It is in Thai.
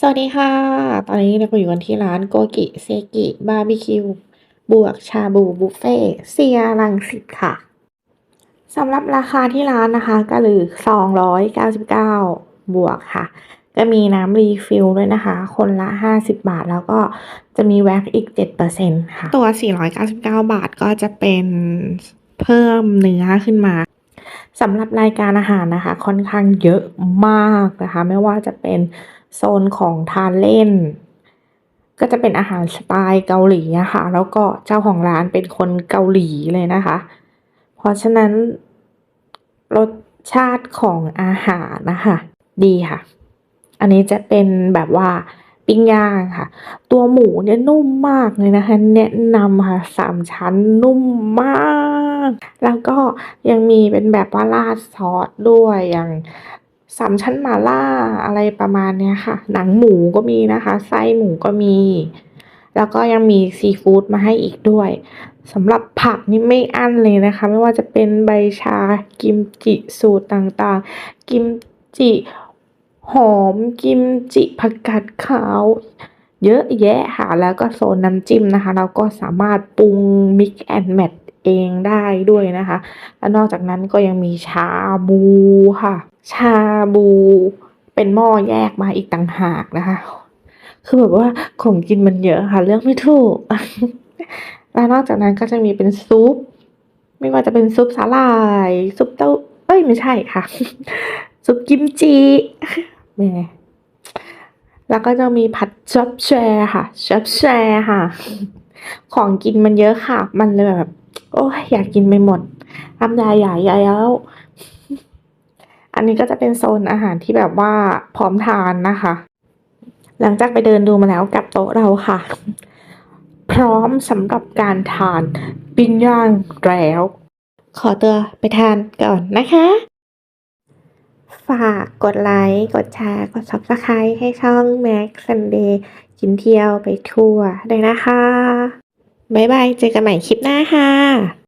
สวัสดีค่ะ ตอนนี้เราก็อยู่กันที่ร้านโกกิเซกิบาร์บีคิวบวกชาบูบุฟเฟ่เซียรังสิตค่ะ สำหรับราคาที่ร้านนะคะ ก็เหลือ299 บวกค่ะก็มีน้ำรีฟิลด้วยนะคะ คนละ 50 บาทแล้วก็จะมีแว็กอีก 7%ค่ะ ตัว 499 บาทก็จะเป็นเพิ่มเนื้อขึ้นมาสำหรับรายการอาหารนะคะ ค่อนข้างเยอะมากนะคะ ไม่ว่าจะเป็น โซนของทานเล่น ก็จะเป็นอาหารสไตล์เกาหลีอะค่ะ แล้วก็เจ้าของร้านเป็นคนเกาหลีเลยนะคะ เพราะฉะนั้นรสชาติของอาหารนะคะ ดีค่ะ อันนี้จะเป็นแบบว่าปิ้งย่างค่ะ ตัวหมูเนี่ยนุ่มมากเลยนะคะ แนะนำค่ะสามชั้นนุ่มมาก แล้วก็ยังมีเป็นแบบว่าราดซอสด้วยอย่าง สามชั้นมาล่าอะไรประมาณเนี้ยค่ะ หนังหมูก็มีนะคะไส้หมูก็มี แล้วก็ยังมีซีฟู้ดมาให้อีกด้วยสำหรับผักนี่ไม่อั้นเลยนะคะ ไม่ว่าจะเป็นใบชากิมจิสูตรต่างๆ กิมจิหอมกิมจิผักกาดขาว เยอะแยะค่ะ แล้วก็โซนน้ำจิ้มนะคะ เราก็สามารถปรุง mix and match เองได้ด้วยนะคะ แล้วนอกจากนั้นก็ยังมีชาบูค่ะ ชาบูเป็นหม้อแยกมาอีกต่างหากนะคะ คือแบบว่าของกินมันเยอะค่ะ เลือกไม่ถูก แล้วนอกจากนั้นก็จะมีเป็นซุป ไม่ว่าจะเป็นซุปสาหร่าย ซุปเต้า เอ้ยไม่ใช่ค่ะ ซุปกิมจิแหมแล้วก็จะมีผัดช็อปแชร์ค่ะช็อปแชร์ค่ะ ของกินมันเยอะค่ะ มันเลยแบบ โอ้ยอยากกินไปหมดน้ำยาใหญ่แล้ว อันนี้ก็จะเป็นโซนอาหารที่แบบว่าพร้อมทานนะคะ หลังจากไปเดินดูมาแล้วกับโต๊ะเราค่ะ พร้อมสำหรับการทานปิ้งย่างแล้ว ขอตัวไปทานก่อนนะคะ ฝากกดไลค์ กดแชร์ กด subscribe ให้ช่อง Max Sunday กินเที่ยวไปทั่วด้วยนะคะ บ๊ายบาย เจอกันใหม่คลิปหน้าค่ะ